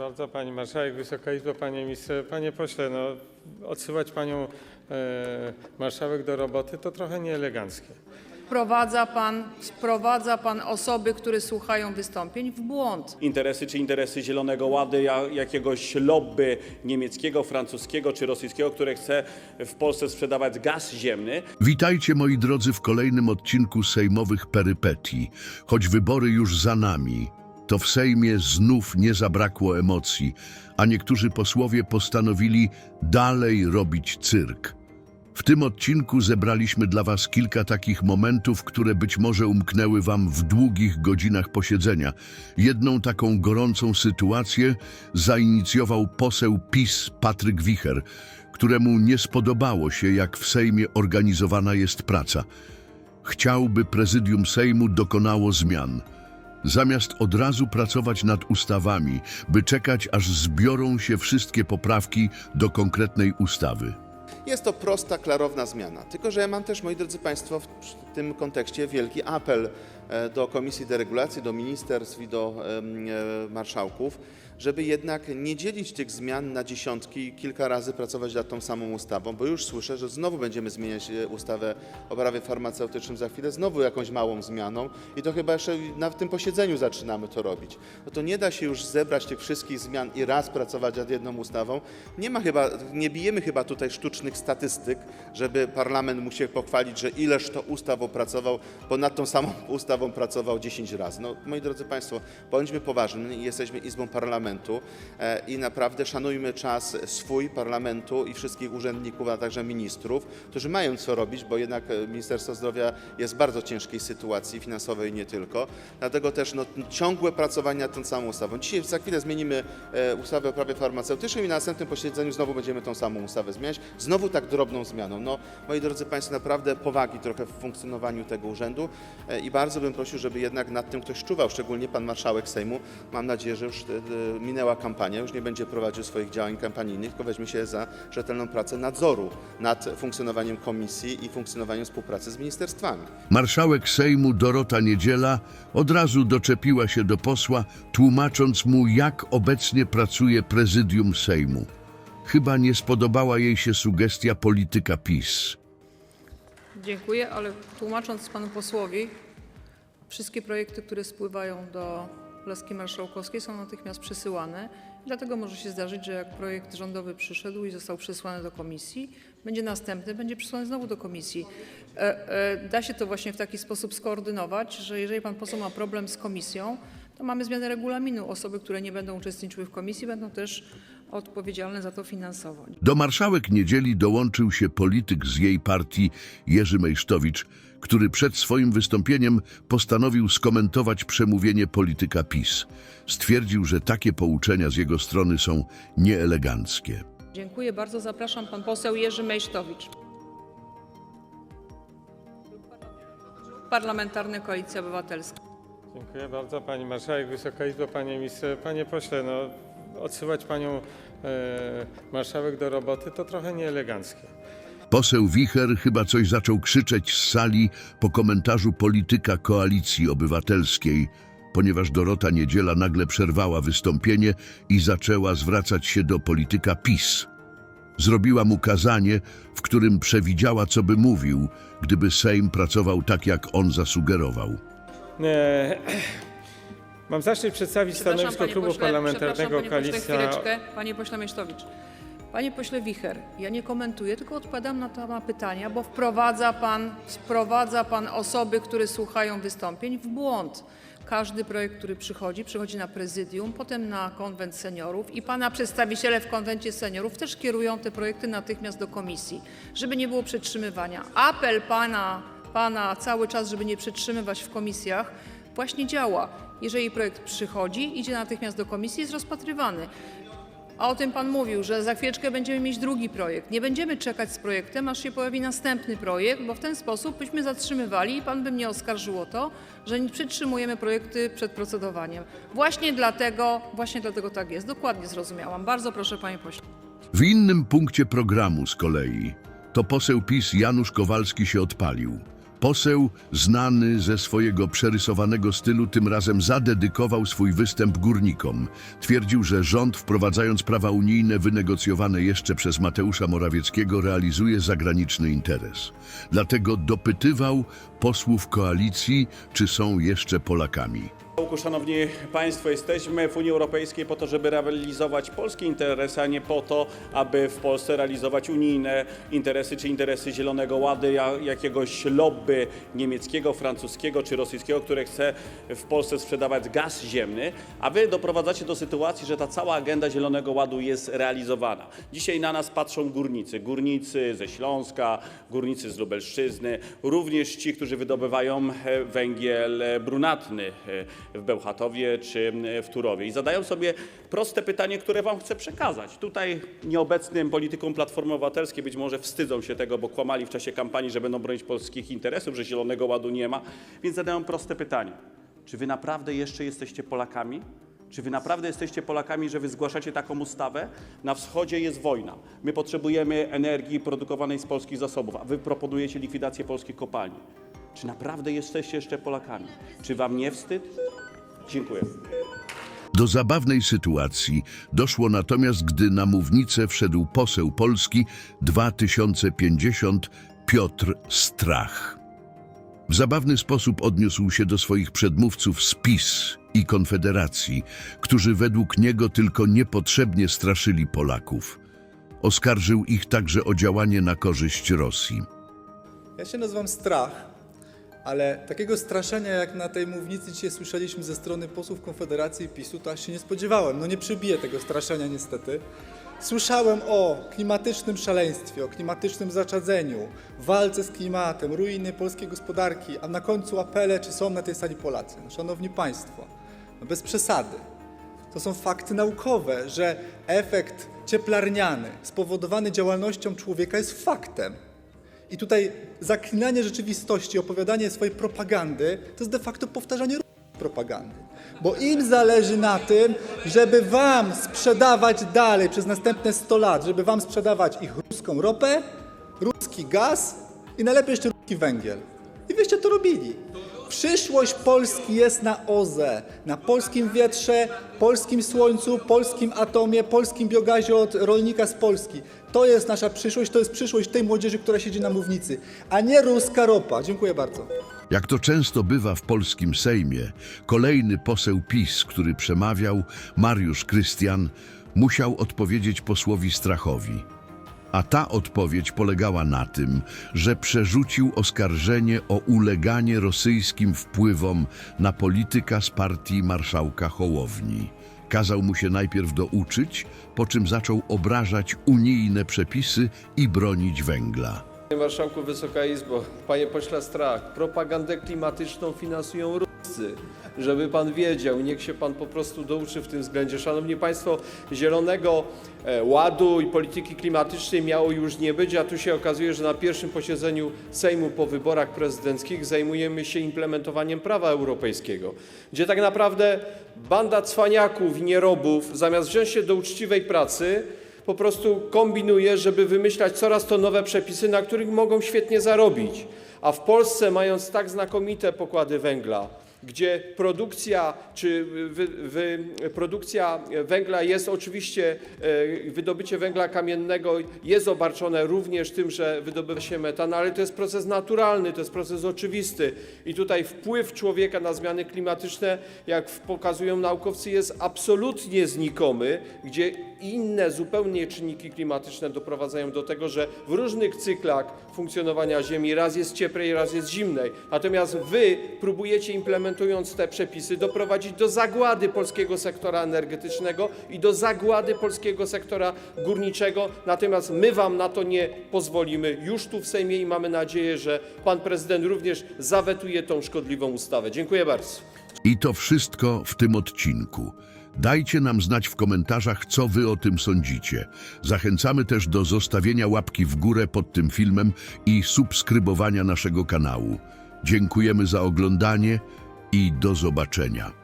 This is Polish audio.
bardzo Pani Marszałek, Wysoka Izbo, Panie Ministrze. Panie Pośle, no, odsyłać Panią e, Marszałek do roboty to trochę nieeleganckie. Wprowadza pan, sprowadza pan osoby, które słuchają wystąpień w błąd. interesy czy interesy Zielonego Ładu, ja- jakiegoś lobby niemieckiego, francuskiego czy rosyjskiego, które chce w Polsce sprzedawać gaz ziemny. Witajcie moi drodzy w kolejnym odcinku sejmowych perypetii. Choć wybory już za nami, to w Sejmie znów nie zabrakło emocji, a niektórzy posłowie postanowili dalej robić cyrk. W tym odcinku zebraliśmy dla Was kilka takich momentów, które być może umknęły Wam w długich godzinach posiedzenia. Jedną taką gorącą sytuację zainicjował poseł PiS Patryk Wicher, któremu nie spodobało się, jak w Sejmie organizowana jest praca. Chciałby prezydium Sejmu dokonało zmian. Zamiast od razu pracować nad ustawami, by czekać, aż zbiorą się wszystkie poprawki do konkretnej ustawy. Jest to prosta, klarowna zmiana. Tylko, że ja mam też, moi drodzy Państwo, w tym kontekście wielki apel do Komisji Deregulacji, do ministerstw i do e, marszałków, żeby jednak nie dzielić tych zmian na dziesiątki i kilka razy pracować nad tą samą ustawą, bo już słyszę, że znowu będziemy zmieniać e, ustawę o prawie farmaceutycznym za chwilę, znowu jakąś małą zmianą i to chyba jeszcze na tym posiedzeniu zaczynamy to robić. No to nie da się już zebrać tych wszystkich zmian i raz pracować nad jedną ustawą. Nie ma chyba, nie bijemy chyba tutaj sztucznych statystyk, żeby parlament mógł się pochwalić, że ileż to ustaw opracował, bo nad tą samą ustawą pracował 10 razy. No, moi drodzy Państwo, bądźmy poważni, jesteśmy Izbą Parlamentu e, i naprawdę szanujmy czas swój parlamentu i wszystkich urzędników, a także ministrów, którzy mają co robić, bo jednak e, Ministerstwo Zdrowia jest w bardzo ciężkiej sytuacji finansowej nie tylko. Dlatego też no, ciągłe pracowanie nad tą samą ustawą. Dzisiaj za chwilę zmienimy e, ustawę o prawie farmaceutycznym i na następnym posiedzeniu znowu będziemy tą samą ustawę zmieniać. Znowu tak drobną zmianą. No, moi drodzy Państwo, naprawdę powagi trochę w funkcjonowaniu tego urzędu i bardzo bym prosił, żeby jednak nad tym ktoś czuwał, szczególnie Pan Marszałek Sejmu. Mam nadzieję, że już e, minęła kampania, już nie będzie prowadził swoich działań kampanijnych, tylko weźmie się za rzetelną pracę nadzoru nad funkcjonowaniem komisji i funkcjonowaniem współpracy z ministerstwami. Marszałek Sejmu Dorota Niedziela od razu doczepiła się do posła, tłumacząc mu, jak obecnie pracuje prezydium Sejmu. Chyba nie spodobała jej się sugestia polityka PiS. Dziękuję, ale tłumacząc panu posłowi, wszystkie projekty, które spływają do Laski Marszałkowskiej są natychmiast przesyłane. Dlatego może się zdarzyć, że jak projekt rządowy przyszedł i został przesłany do komisji, będzie następny, będzie przesłany znowu do komisji. E, e, Da się to właśnie w taki sposób skoordynować, że jeżeli pan poseł ma problem z komisją, to mamy zmianę regulaminu. Osoby, które nie będą uczestniczyły w komisji, będą też odpowiedzialne za to finansowo. Do marszałek Niedzieli dołączył się polityk z jej partii Jerzy Mejsztowicz, który przed swoim wystąpieniem postanowił skomentować przemówienie polityka PiS. Stwierdził, że takie pouczenia z jego strony są nieeleganckie. Dziękuję bardzo. Zapraszam pan poseł Jerzy Mejsztowicz. Parlamentarny Koalicja Obywatelska. Dziękuję bardzo Pani Marszałek, Wysoka Izbo, Panie Ministrze. Panie Pośle, no, odsyłać Panią e, Marszałek do roboty to trochę nieeleganckie. Poseł Wicher chyba coś zaczął krzyczeć z sali po komentarzu polityka Koalicji Obywatelskiej, ponieważ Dorota Niedziela nagle przerwała wystąpienie i zaczęła zwracać się do polityka PiS. Zrobiła mu kazanie, w którym przewidziała, co by mówił, gdyby Sejm pracował tak, jak on zasugerował. E, mam zaszczyt przedstawić stanowisko panie Klubu pośle, Parlamentarnego przepraszam, panie pośle, Koalicja... chwileczkę. Panie pośle Miesztowicz. Panie pośle Wicher, ja nie komentuję, tylko odpowiadam na te pytania, bo wprowadza pan, sprowadza pan osoby, które słuchają wystąpień w błąd. Każdy projekt, który przychodzi, przychodzi na prezydium, potem na konwent seniorów i pana przedstawiciele w konwencie seniorów też kierują te projekty natychmiast do komisji, żeby nie było przetrzymywania. Apel pana, pana cały czas, żeby nie przetrzymywać w komisjach, właśnie działa. Jeżeli projekt przychodzi, idzie natychmiast do komisji, jest rozpatrywany. A o tym Pan mówił, że za chwileczkę będziemy mieć drugi projekt. Nie będziemy czekać z projektem, aż się pojawi następny projekt, bo w ten sposób byśmy zatrzymywali i Pan by mnie oskarżył o to, że przytrzymujemy projekty przed procedowaniem. Właśnie dlatego, właśnie dlatego tak jest. Dokładnie zrozumiałam. Bardzo proszę Panie Pośle. W innym punkcie programu z kolei to poseł PiS Janusz Kowalski się odpalił. Poseł, znany ze swojego przerysowanego stylu, tym razem zadedykował swój występ górnikom. Twierdził, że rząd, wprowadzając prawa unijne wynegocjowane jeszcze przez Mateusza Morawieckiego, realizuje zagraniczny interes. Dlatego dopytywał posłów koalicji, czy są jeszcze Polakami. Szanowni Państwo, jesteśmy w Unii Europejskiej po to, żeby realizować polskie interesy, a nie po to, aby w Polsce realizować unijne interesy czy interesy Zielonego Ładu, ja- jakiegoś lobby niemieckiego, francuskiego czy rosyjskiego, które chce w Polsce sprzedawać gaz ziemny, a Wy doprowadzacie do sytuacji, że ta cała agenda Zielonego Ładu jest realizowana. Dzisiaj na nas patrzą górnicy, górnicy ze Śląska, górnicy z Lubelszczyzny, również ci, którzy wydobywają e, węgiel brunatny e, w Bełchatowie czy w Turowie. I zadają sobie proste pytanie, które Wam chcę przekazać. Tutaj nieobecnym politykom Platformy Obywatelskiej być może wstydzą się tego, bo kłamali w czasie kampanii, że będą bronić polskich interesów, że Zielonego Ładu nie ma, więc zadają proste pytanie. Czy Wy naprawdę jeszcze jesteście Polakami? Czy wy naprawdę jesteście Polakami, że wy zgłaszacie taką ustawę? Na wschodzie jest wojna. My potrzebujemy energii produkowanej z polskich zasobów, a wy proponujecie likwidację polskich kopalni. Czy naprawdę jesteście jeszcze Polakami? Czy wam nie wstyd? Dziękuję. Do zabawnej sytuacji doszło natomiast, gdy na mównicę wszedł poseł Polski 2050 Piotr Strach. W zabawny sposób odniósł się do swoich przedmówców z PiS i Konfederacji, którzy według niego tylko niepotrzebnie straszyli Polaków. Oskarżył ich także o działanie na korzyść Rosji. Ja się nazywam Strach, ale takiego straszenia, jak na tej mównicy dzisiaj słyszeliśmy ze strony posłów Konfederacji i PiSu, to aż się nie spodziewałem. No nie przebiję tego straszenia niestety. Słyszałem o klimatycznym szaleństwie, o klimatycznym zaczadzeniu, walce z klimatem, ruiny polskiej gospodarki, a na końcu apele, czy są na tej sali Polacy. No, szanowni Państwo, no bez przesady. To są fakty naukowe, że efekt cieplarniany spowodowany działalnością człowieka jest faktem. I tutaj zaklinanie rzeczywistości, opowiadanie swojej propagandy, to jest de facto powtarzanie propagandy. Bo im zależy na tym, żeby wam sprzedawać dalej przez następne 100 lat, żeby wam sprzedawać ich ruską ropę, ruski gaz i najlepiej jeszcze ruski węgiel. I wyście to robili. Przyszłość Polski jest na OZE, na polskim wietrze, polskim słońcu, polskim atomie, polskim biogazie od rolnika z Polski. To jest nasza przyszłość, to jest przyszłość tej młodzieży, która siedzi na mównicy, a nie ruska ropa. Dziękuję bardzo. Jak to często bywa w polskim Sejmie, kolejny poseł PiS, który przemawiał, Mariusz Krystian, musiał odpowiedzieć posłowi Strachowi. A ta odpowiedź polegała na tym, że przerzucił oskarżenie o uleganie rosyjskim wpływom na polityka z partii marszałka Hołowni. Kazał mu się najpierw douczyć, po czym zaczął obrażać unijne przepisy i bronić węgla. Panie Marszałku, Wysoka Izbo, Panie Pośle Strach, propagandę klimatyczną finansują Ruscy. Żeby Pan wiedział, niech się Pan po prostu douczy w tym względzie. Szanowni Państwo, Zielonego e, Ładu i polityki klimatycznej miało już nie być, a tu się okazuje, że na pierwszym posiedzeniu Sejmu po wyborach prezydenckich zajmujemy się implementowaniem prawa europejskiego, gdzie tak naprawdę banda cwaniaków i nierobów, zamiast wziąć się do uczciwej pracy, po prostu kombinuje, żeby wymyślać coraz to nowe przepisy, na których mogą świetnie zarobić. A w Polsce, mając tak znakomite pokłady węgla, gdzie produkcja węgla jest oczywiście, e, wydobycie węgla kamiennego jest obarczone również tym, że wydobywa się metan, ale to jest proces naturalny, to jest proces oczywisty i tutaj wpływ człowieka na zmiany klimatyczne, jak pokazują naukowcy, jest absolutnie znikomy, gdzie inne zupełnie czynniki klimatyczne doprowadzają do tego, że w różnych cyklach funkcjonowania Ziemi raz jest cieplej, raz jest zimnej. Natomiast wy próbujecie implementując te przepisy doprowadzić do zagłady polskiego sektora energetycznego i do zagłady polskiego sektora górniczego. Natomiast my wam na to nie pozwolimy już tu w Sejmie i mamy nadzieję, że pan prezydent również zawetuje tą szkodliwą ustawę. Dziękuję bardzo. I to wszystko w tym odcinku. Dajcie nam znać w komentarzach, co wy o tym sądzicie. Zachęcamy też do zostawienia łapki w górę pod tym filmem i subskrybowania naszego kanału. Dziękujemy za oglądanie i do zobaczenia.